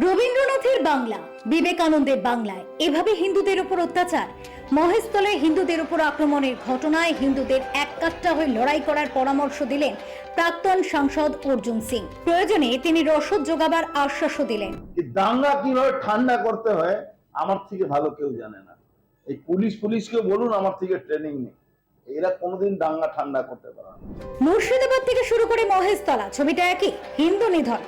রবীন্দ্রনাথের বাংলা বিবেকানন্দের বাংলায় এভাবে হিন্দুদের উপর অত্যাচার। মহেশতলায় হিন্দুদের উপর আক্রমণের ঘটনায় হিন্দুদের এক কাট্টা হয়ে লড়াই করার পরামর্শ দিলেন প্রাক্তন সাংসদ অর্জুন সিং। প্রয়োজনে তিনি রসদ যোগাবার আশ্বাসও দিলেন। দাঙ্গা কীভাবে ঠান্ডা করতে হয় আমার থেকে ভালো কেউ জানে না। এই পুলিশ পুলিশকে বলুন আমার থেকে ট্রেনিং নেই এরা কোনোদিন দাঙ্গা ঠান্ডা করতে পারে না। মুর্শিদাবাদ থেকে শুরু করে মহেশতলা ছবিটা একই হিন্দু নিধন।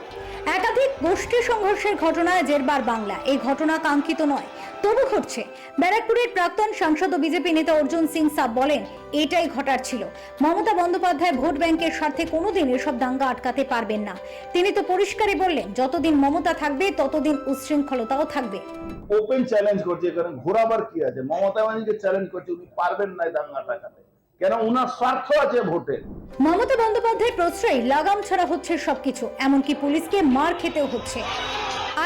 একাধিক গোষ্ঠী সংঘর্ষের ঘটনায় জেরবার বাংলা। এই ঘটনা কাঙ্ক্ষিত নয়। তবু ঘটছে। ব্যারাকপুরের প্রাক্তন সাংসদ ও বিজেপি নেতা অর্জুন সিং সাব বলেন, এটাই ঘটার ছিল। মমতা বন্দ্যোপাধ্যায় ভোট ব্যাংকের স্বার্থে কোনোদিন এসব দাঙ্গা আটকাতে পারবেন না। তিনি তো পরিষ্কারই বললেন, যতদিন মমতা থাকবে, ততদিন উচ্ছৃঙ্খলতাও থাকবে। ওপেন চ্যালেঞ্জ করছে, কারণ ঘোরাবার কি আছে? মমতা ব্যানার্জিকে চ্যালেঞ্জ করছে, উনি পারবেন না দাঙ্গা টাকাতে কেন? উনার স্বার্থ আছে ভোটে। মমতা বন্দ্যোপাধ্যায়ের প্রশ্রয় লাগাম ছাড়া হচ্ছে সবকিছু, এমনকি পুলিশকে মার খেতেও হচ্ছে।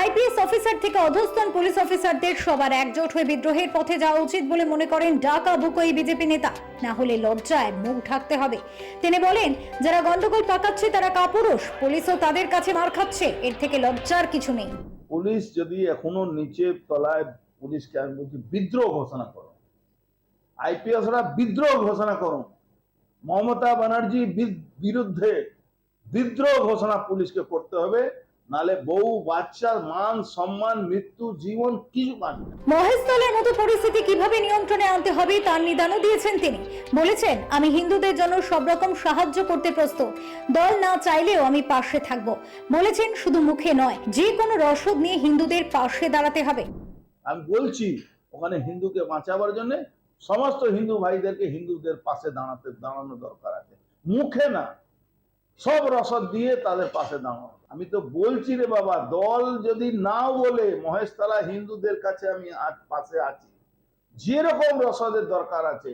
আইপিএস অফিসার থেকে অধস্তন পুলিশ অফিসারদের সবার একজোট হয়ে বিদ্রোহের পথে যাওয়া উচিত বলে মনে করেন ডাকা বুকোই বিজেপি নেতা। না হলে লজ্জায় মুখ ঢাকতে হবে। তিনি বলেন, যারা গন্ডগোল পাকাচ্ছে তারা কাপুরুষ, পুলিশও তাদের কাছে মার খাচ্ছে, এর থেকে লজ্জার কিছু নেই। পুলিশ যদি এখনও নিচে তলায় পুলিশকে আমি বলছি বিদ্রোহ ঘোষণা করো। আইপিএসরা বিদ্রোহ ঘোষণা করো মমতা ব্যানার্জি বিরুদ্ধে বিদ্রোহ ঘোষণা পুলিশকে করতে হবে নালে বউ বাচ্চার মান সম্মান মৃত্যু জীবন কিছু না। মহেশতলার মতো পরিস্থিতি কীভাবে নিয়ন্ত্রণে আনতে হবে তার নিদানও দিয়েছেন তিনি। বলেছেন আমি হিন্দুদের জন্য সব রকম সাহায্য করতে প্রস্তুত। দল না চাইলেও আমি পাশে থাকব। বলেছেন শুধু মুখে নয় যে কোনো রসদ নিয়ে হিন্দুদের পাশে দাঁড়াতে হবে। আমি বলছি ওখানে হিন্দুকে বাঁচাবার জন্য সমস্ত হিন্দু ভাইদেরকে হিন্দুদের পাশে দাঁড়াতে, দাঁড়ানো দরকার আছে। মুখে না, সব রসদ দিয়ে তাদের পাশে দাঁড়ানো। আমি তো বলছি রে বাবা, দল যদি না বলে মহেশতলা হিন্দুদের কাছে আমি পাশে আছি। যেরকম রসদের দরকার আছে,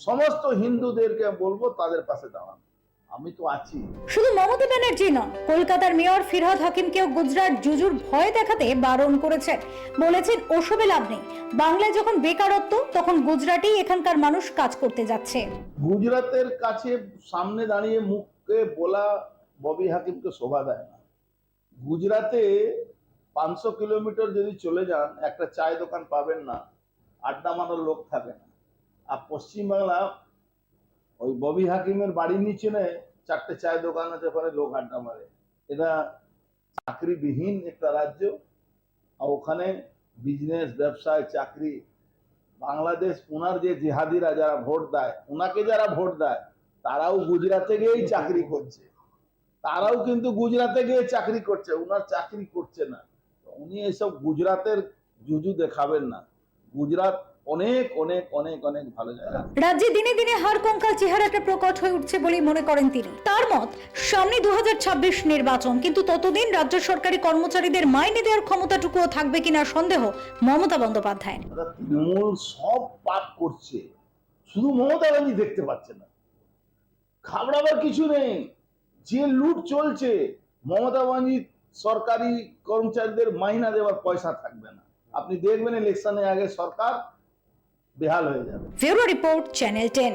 সমস্ত হিন্দুদেরকে বলব তাদের পাশে দাঁড়ানো। আমি তো আছি। শুধু মমতা ব্যানার্জি নন কলকাতার মেয়র ফিরহাদ হাকিমকেও গুজরাট জুজুর ভয় দেখাতে বারণ করেছেন বলেছেন ওসবে লাভ নেই। বাংলায় যখন বেকারত্ব তখন গুজরাটেই এখানকার মানুষ কাজ করতে যাচ্ছে। গুজরাতের কাছে সামনে দাঁড়িয়ে মুখকে বলা ববি হাকিমকে শোভা দেয় না। গুজরাটে পাঁচশো কিলোমিটার যদি চলে যান একটা চায় দোকান পাবেন না। আড্ডা মারার লোক থাকে না। আর পশ্চিমবাংলা ওই ববি হাকিমের বাড়ির নিচে নে চারটে চায়ের দোকান আছে, ওখানে লোক আড্ডা মারে। এটা চাকরিবিহীন একটা রাজ্য, আর ওখানে বিজনেস ব্যবসায়, চাকরি, বাংলাদেশ, ওনার যে জিহাদিরা যারা ভোট দেয়, ওনাকে যারা ভোট দেয়, তারাও গুজরাটে গিয়েই চাকরি করছে। তারাও কিন্তু গুজরাটে গিয়ে চাকরি করছে, ওনার চাকরি করছে না। উনি এসব গুজরাটের জুজু দেখাবেন না। গুজরাট অনেক অনেক অনেক অনেক ভালো জায়গা রাজ্যে দিনে দিনে হার কঙ্কাল চেহারাটা প্রকট হয়ে উঠছে বলেই মনে করেন তিনি। তার মত সামনে দু নির্বাচন কিন্তু ততদিন রাজ্য সরকারি কর্মচারীদের মাইনে দেওয়ার ক্ষমতাটুকুও থাকবে কিনা সন্দেহ মমতা বন্দ্যোপাধ্যায় তৃণমূল সব পাপ করছে। শুধু মমতা ব্যানার্জি দেখতে পাচ্ছে না। খাবড়াবার কিছু নেই। যে লুট চলছে মমতা ব্যানার্জি সরকারি কর্মচারীদের মাইনা দেওয়ার পয়সা থাকবে না। আপনি দেখবেন ইলেকশনের আগে সরকার বেহাল হয়ে যাবে। ফেব্রুয়ারি রিপোর্ট চ্যানেল টেন